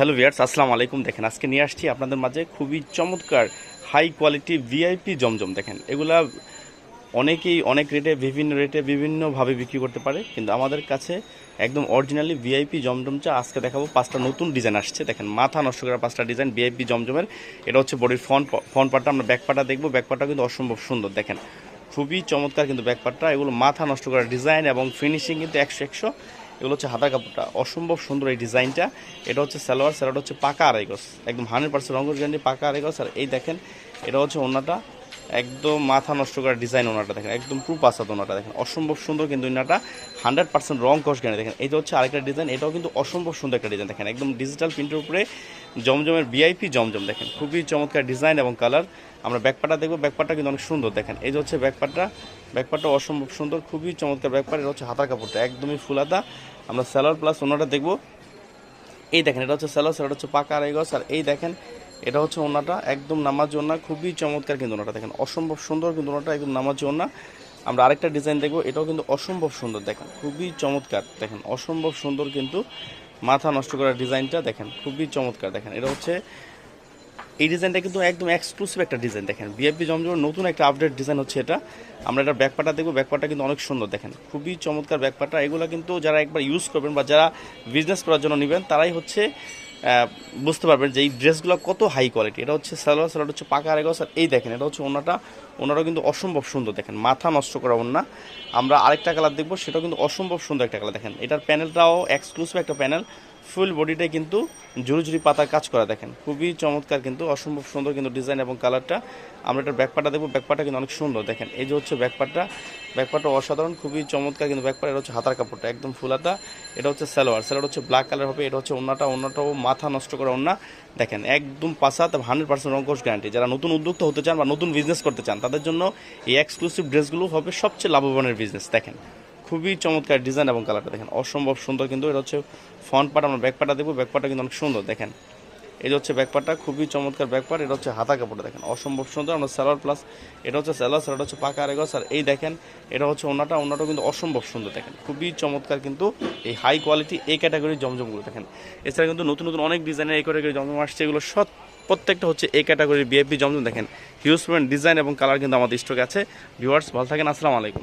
Hello viewers আসসালামু আলাইকুম। দেখেন, আজকে নিয়ে আসছি আপনাদের মাঝে খুবই চমৎকার হাই কোয়ালিটি ভিআইপি জমজম। দেখেন, এগুলা অনেকেই অনেক রেটে বিভিন্ন রেটে বিভিন্নভাবে বিক্রি করতে পারে, কিন্তু আমাদের কাছে একদম অরিজিনালি ভিআইপি জমজম চা আজকে দেখাবো। পাঁচটা নতুন ডিজাইন আসছে। দেখেন, মাথা নষ্ট করা পাঁচটা ডিজাইন ভিআইপি জমজমের। এটা হচ্ছে বডির ফ্রন্ট ফ্রন্ট পার্টটা আমরা ব্যাক পার্টটা দেখব। ব্যাক পার্টটা কিন্তু অসম্ভব সুন্দর। দেখেন, খুবই চমৎকার কিন্তু ব্যাক পার্টটা এগুলো মাথা নষ্ট করা ডিজাইন এবং ফিনিশিং কিন্তু একশো একশো এগুলো হচ্ছে হাতা কাপড়টা। অসম্ভব সুন্দর এই ডিজাইনটা। এটা হচ্ছে সালোয়ার স্যালোয়ার হচ্ছে পাকা আড়াইগস একদম হান্ড্রেড পার্সেন্ট রঙের গ্যারান্টি পাকা আড়াইগস আর এই দেখেন, এটা হচ্ছে ওনাটা একদম মাথা নষ্ট করা ডিজাইন ওনাটা দেখেন, একদম প্রুফ আসাদ ওনাটা দেখেন। অসম্ভব সুন্দর কিন্তু ওনাটা হান্ড্রেড পার্সেন্ট রং কস গ্যারান্টি দেখেন। এটা হচ্ছে আরেকটা ডিজাইন এটাও কিন্তু অসম্ভব সুন্দর একটা ডিজাইন দেখেন। একদম ডিজিটাল প্রিন্টের উপরে জমজমের ভিআইপি জমজম দেখেন। খুবই চমৎকার ডিজাইন এবং কালার আমরা ব্যাকপাটা দেখব ব্যাকপাটা কিন্তু অনেক সুন্দর দেখেন। এই যে হচ্ছে ব্যাকপাটটা ব্যাকপাটটা অসম্ভব সুন্দর, খুবই চমৎকার ব্যাকপাট এটা হচ্ছে হাতার কাপড়টা, একদমই ফুলাতা আমরা স্যালোয়ার প্লাস ওনাটা দেখব। এই দেখেন, এটা হচ্ছে স্যালোয়ার স্যালোয়ার হচ্ছে পাকা আড়াই গজ। আর এই দেখেন এটা হচ্ছে ওনাটা একদম নামাজ ওনা খুবই চমৎকার কিন্তু ওনাটা দেখেন। অসম্ভব সুন্দর কিন্তু ওনাটা একদম নামাজ ওনা আমরা আরেকটা ডিজাইন দেখব, এটাও কিন্তু অসম্ভব সুন্দর, দেখেন, খুবই চমৎকার, দেখেন, অসম্ভব সুন্দর কিন্তু মাথা নষ্ট করার ডিজাইনটা দেখেন, খুবই চমৎকার, দেখেন। এটা হচ্ছে, এই ডিজাইনটা কিন্তু একদম এক্সক্লুসিভ একটা ডিজাইন দেখেন। বিএফবি জমজমের নতুন একটা আপডেট ডিজাইন হচ্ছে এটা। আমরা এটা ব্যাকপাটা দেখব ব্যাকপাটা কিন্তু অনেক সুন্দর, দেখেন, খুবই চমৎকার ব্যাকপাটা এগুলো কিন্তু যারা একবার ইউজ করবেন বা যারা বিজনেস করার জন্য নেবেন, তারাই হচ্ছে বুঝতে পারবেন যে এই ড্রেসগুলো কত হাই কোয়ালিটি এটা হচ্ছে সালোয়ার সালোয়ার হচ্ছে পাকা আরেক স্যার এই দেখেন, এটা হচ্ছে ওনাটা, ওনারাও কিন্তু অসম্ভব সুন্দর, দেখেন, মাথা নষ্ট করা ওনা আমরা আরেকটা কালার দেখব, সেটাও কিন্তু অসম্ভব সুন্দর একটা কালার দেখেন। এটার প্যানেলটাও এক্সক্লুসিভ একটা প্যানেল ফুল বডিটাই কিন্তু ঝুড়ি ঝুড়ি পাতার কাজ করা দেখেন। খুবই চমৎকার কিন্তু, অসম্ভব সুন্দর কিন্তু ডিজাইন এবং কালারটা। আমরা এটার ব্যাকপাটা দেখব ব্যাকপাটা কিন্তু অনেক সুন্দর দেখেন। এই যে হচ্ছে ব্যাকপাটটা ব্যাকপাটটা অসাধারণ, খুবই চমৎকার কিন্তু ব্যাকপাট। এটা হচ্ছে হাতার কাপড়টা, একদম ফুলাতা এটা হচ্ছে সালোয়ার সালোয়ার হচ্ছে ব্ল্যাক কালার হবে, এটা হচ্ছে ওনাটা ওনাটাও মাথা নষ্ট করা ওনা দেখেন, একদম পাসাত হান্ড্রেড পার্সেন্ট রঙ্কশ গ্যারান্টি যারা নতুন উদ্যোক্তা হতে চান বা নতুন বিজনেস করতে চান, তাদের জন্য এই এক্সক্লুসিভ ড্রেসগুলো হবে সবচেয়ে লাভবানের বিজনেস দেখেন। খুবই চমৎকার ডিজাইন এবং কালারটা দেখেন। অসম্ভব সুন্দর কিন্তু এটা হচ্ছে ফ্রন্ট পার্ট আমরা ব্যাক পার্টটা দেখব। ব্যাক পার্টটা কিন্তু অনেক সুন্দর, দেখেন। যে হচ্ছে ব্যাক পার্টটা খুবই চমৎকার ব্যাক পার্ট এটা হচ্ছে হাতা কাপড়টা, দেখেন। অসম্ভব সুন্দর, আমরা স্যালোয়ার প্লাস এটা হচ্ছে স্যালোয়ার স্যালোয়ার হচ্ছে পাকা আরেগস আর এই দেখেন, এটা হচ্ছে ওনাটা, ওনাটাও কিন্তু অসম্ভব সুন্দর, দেখেন। খুবই চমৎকার কিন্তু এই হাই কোয়ালিটি এই ক্যাটাগরির জমজমগুলো, দেখেন। এছাড়া কিন্তু নতুন নতুন অনেক ডিজাইনের এই ক্যাটাগরি জমজম আসছে। এগুলো সব, প্রত্যেকটা হচ্ছে এই ক্যাটাগরির বিএপি জমজম, দেখেন। হিউজ ডিজাইন এবং কালার কিন্তু আমাদের স্টকে আছে। ভিউয়ার্স ভালো থাকেন, আসসালামু আলাইকুম।